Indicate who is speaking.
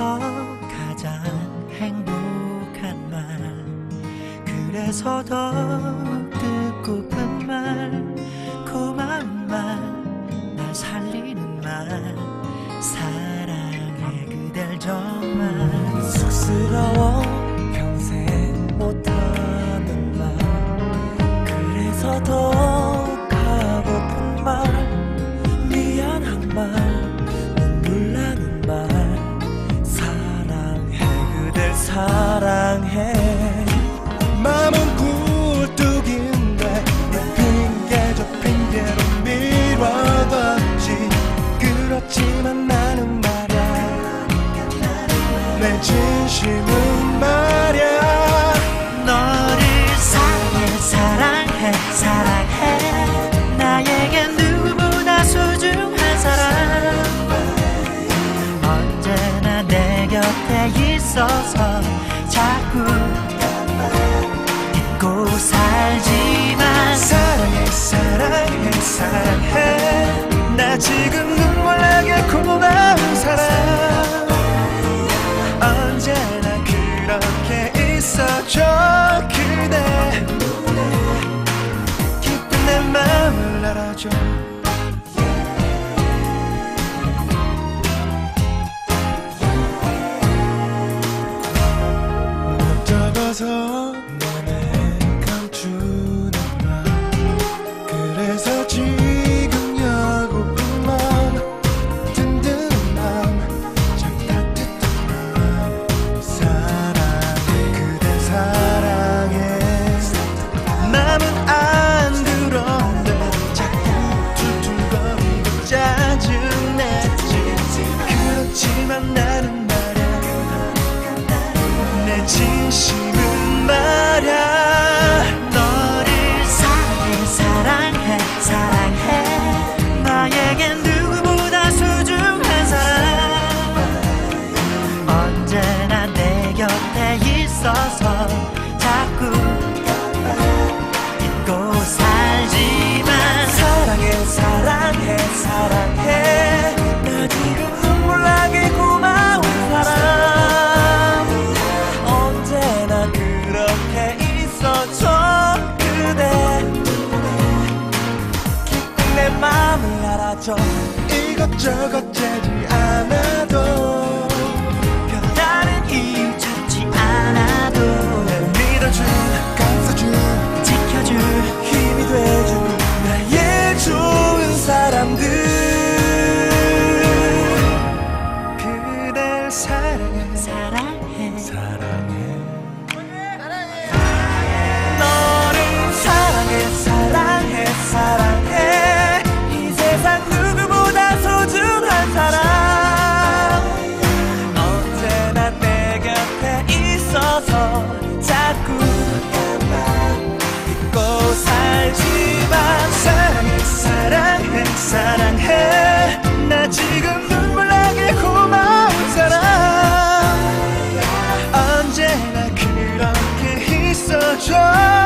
Speaker 1: 그래서 가장 행복한 말. 그래서 더 듣고픈 말. 고마운 말 날 살리는 말. 사랑해 그댈 정말. 쑥스러워 평생 못하는 말. 그래서 더 사랑해.
Speaker 2: 마음은 굴뚝인데 내 핑계 저 핑계로 밀어뒀지. 그렇지만 나는 말야. 내 진심을 今夕圆满。 이것저것 재지 않아도 더 자꾸
Speaker 1: 잊고 살지만
Speaker 2: 사랑, 사랑, 사랑해. 나 지금 눈물 나게 고마운 언제나 그렇게 있어줘.